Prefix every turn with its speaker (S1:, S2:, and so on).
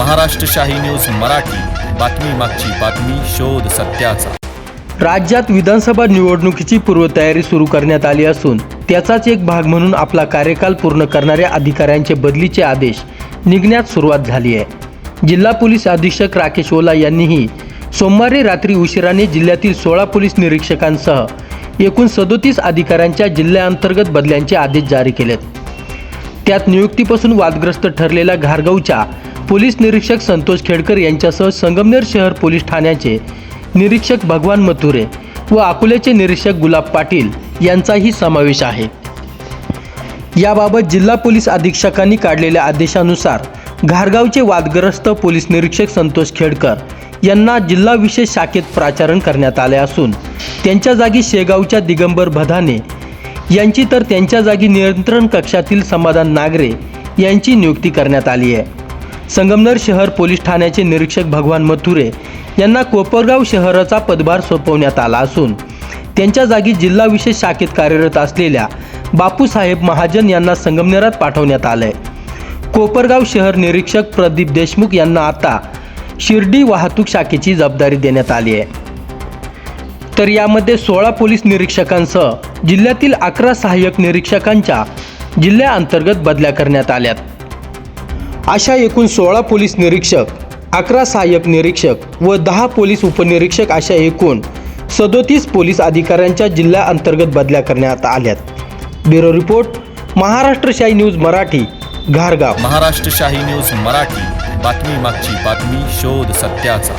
S1: Maharashtrashahi news Marathi. बातमी मागची बातमी शोध सत्याचा.
S2: राज्यात विधानसभा निवडणुकीची पूर्वतयारी सुरू करण्यात आली असून त्याचाच एक भाग म्हणून आपला कार्यकाल पूर्ण करणाऱ्या अधिकाऱ्यांचे बदलीचे आदेश निघण्यास सुरुवात झाली आहे. जिल्हा पोलीस अधीक्षक राकेश ओला यांनीही सोमवारी रात्री उशिराने जिल्ह्यातील सोळा पोलीस निरीक्षकांसह एकूण सदोतीस अधिकाऱ्यांच्या जिल्ह्याअंतर्गत बदल्यांचे आदेश जारी केलेत. त्यात नियुक्तीपासून वादग्रस्त ठरलेल्या घारगावच्या पोलीस निरीक्षक संतोष खेडकर यांच्यासह संगमनेर शहर पोलीस ठाण्याचे निरीक्षक भगवान मथुरे व अकोल्याचे निरीक्षक गुलाब पाटील यांचाही समावेश आहे. याबाबत जिल्हा पोलीस अधीक्षकांनी काढलेल्या आदेशानुसार घारगावचे वादग्रस्त पोलीस निरीक्षक संतोष खेडकर यांना जिल्हा विशेष शाखेत प्राचारण करण्यात आले असून त्यांच्या जागी शेगावच्या दिगंबर भदाने यांची तर त्यांच्या जागी नियंत्रण कक्षातील समाधान नागरे यांची नियुक्ती करण्यात आली आहे. संगमनेर शहर पोलीस ठाण्याचे निरीक्षक भगवान मथुरे यांना कोपरगाव शहराचा पदभार सोपवण्यात आला असून त्यांच्या जागी जिल्हा विशेष शाखेत कार्यरत असलेल्या बापूसाहेब महाजन यांना संगमनेरात पाठवण्यात आलंय. कोपरगाव शहर निरीक्षक प्रदीप देशमुख यांना आता शिर्डी वाहतूक शाखेची जबाबदारी देण्यात आली आहे. तर यामध्ये सोळा पोलीस निरीक्षकांसह जिल्ह्यातील अकरा सहाय्यक निरीक्षकांच्या जिल्ह्याअंतर्गत बदल्या करण्यात आल्यात. अशा एकूण सोळा पोलीस निरीक्षक अकरा सहाय्यक निरीक्षक व दहा पोलीस उपनिरीक्षक अशा एकूण सदोतीस पोलीस अधिकाऱ्यांच्या जिल्ह्याअंतर्गत बदल्या करण्यात आल्यात. ब्युरो रिपोर्ट महाराष्ट्र शाही न्यूज मराठी घारगाव.
S1: महाराष्ट्र शाही न्यूज मराठी. बातमी मागची बातमी शोध सत्याचा.